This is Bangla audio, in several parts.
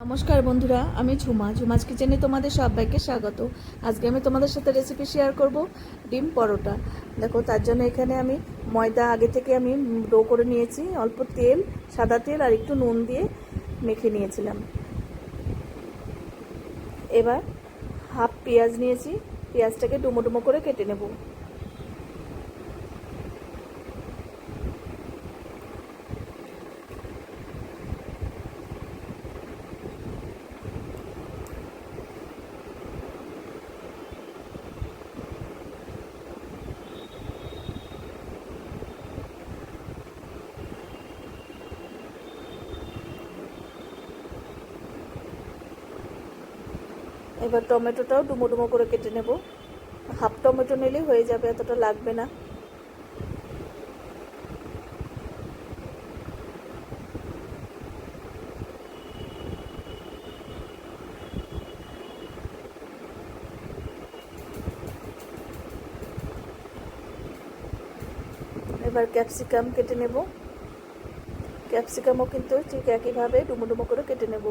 নমস্কার বন্ধুরা, আমি ঝুমা। ঝুমাজ কিচেনে তোমাদের সবাইকে স্বাগত। আজকে আমি তোমাদের সাথে রেসিপি শেয়ার করব ডিম পরোটা। দেখো, তার জন্য এখানে আমি ময়দা আগে থেকে আমি ডো করে নিয়েছি। অল্প তেল, সাদা তেল আর একটু নুন দিয়ে মেখে নিয়েছিলাম। এবার হাফ পেঁয়াজ নিয়েছি। পেঁয়াজটাকে ডুমো ডুমো করে কেটে নেব। এবার টমেটোটাও ডুমো ডুমো করে কেটে নেব। হাফ টমেটো নিলেই হয়ে যাবে, এতটা লাগবে না। এবার ক্যাপসিকাম কেটে নেব। ক্যাপসিকামও কিন্তু ঠিক একইভাবে ডুমো ডুমো করে কেটে নেব।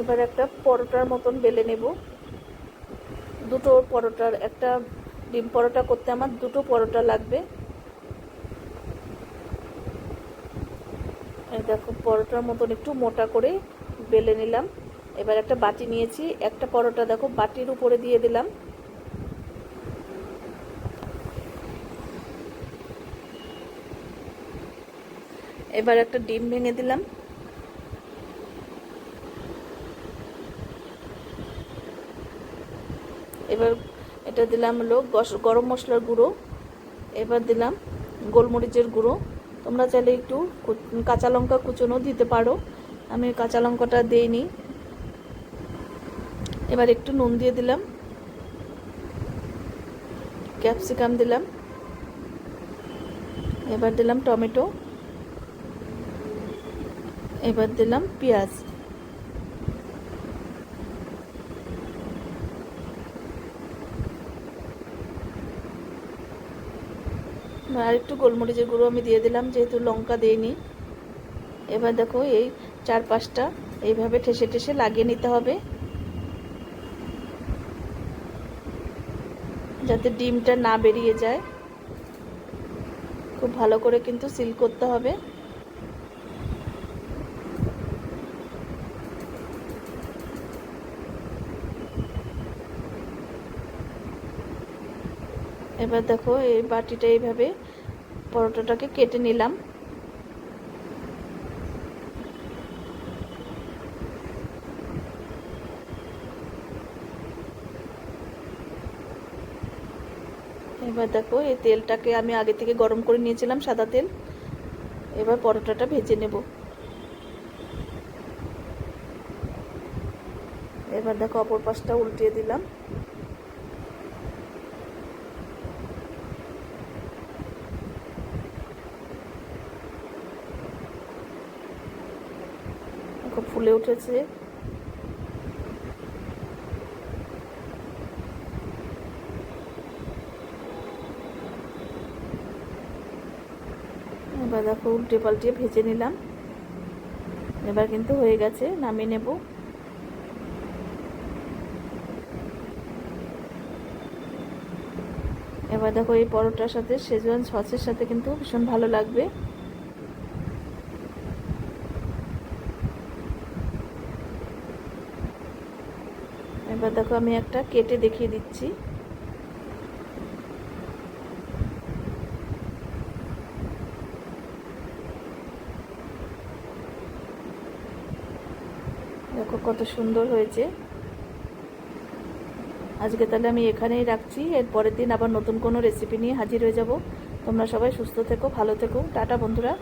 এবার একটা পরোটার মতন বেলে নেব। দুটো পরোটার, একটা ডিম পরোটা করতে আমার দুটো পরোটা লাগবে। দেখো, পরোটার মতন একটু মোটা করে বেলে নিলাম। এবার একটা বাটি নিয়েছি। একটা পরোটা দেখো, বাটির উপরে দিয়ে দিলাম। এবার একটা ডিম ভেঙে দিলাম। এবার এটা দিলাম হলো গরম মশলার গুঁড়ো। এবার দিলাম গোলমরিচের গুঁড়ো। তোমরা চাইলে একটু কাঁচা লঙ্কা কুচোনো দিতে পারো। আমি কাঁচা লঙ্কাটা দিইনি। এবার একটু নুন দিয়ে দিলাম। ক্যাপসিকাম দিলাম। এবার দিলাম টমেটো। এবার দিলাম পেঁয়াজ। আর একটু গোলমরিচের গুঁড়ো আমি দিয়ে দিলাম, যেহেতু লঙ্কা দিইনি। এবার দেখো এই চার পাঁচটা এইভাবে ঠেসে ঠেসে লাগিয়ে নিতে হবে। যাতে ডিমটা না বেরিয়ে যায়। খুব ভালো করে কিন্তু সিল করতে হবে। এবার দেখো, এই বাটিটা এইভাবে পরোটাটাকে কেটে নিলাম। এবার দেখো, এই তেলটাকে আমি আগে থেকে গরম করে নিয়েছিলাম সাদা তেল। এবার পরোটাটা ভেজে নেব। এবার দেখো, অপর পাশটা উল্টিয়ে দিলাম। খুব ফুলে উঠেছে। এবার দেখো, উল্টে পাল্টে ভেজে নিলাম। এবার কিন্তু হয়ে গেছে, নামিয়ে নেব। এবার দেখো, এই পরোটার সাথে সেজওয়ান সসের সাথে কিন্তু ভীষণ ভালো লাগবে। এবার দেখো আমি একটা কেটে দেখিয়ে দিচ্ছি। দেখো কত সুন্দর হয়েছে। আজকে তাহলে আমি এখানেই রাখছি। এর পরের দিন আবার নতুন কোনো রেসিপি নিয়ে হাজির হয়ে যাব। তোমরা সবাই সুস্থ থেকো, ভালো থেকো। টাটা বন্ধুরা।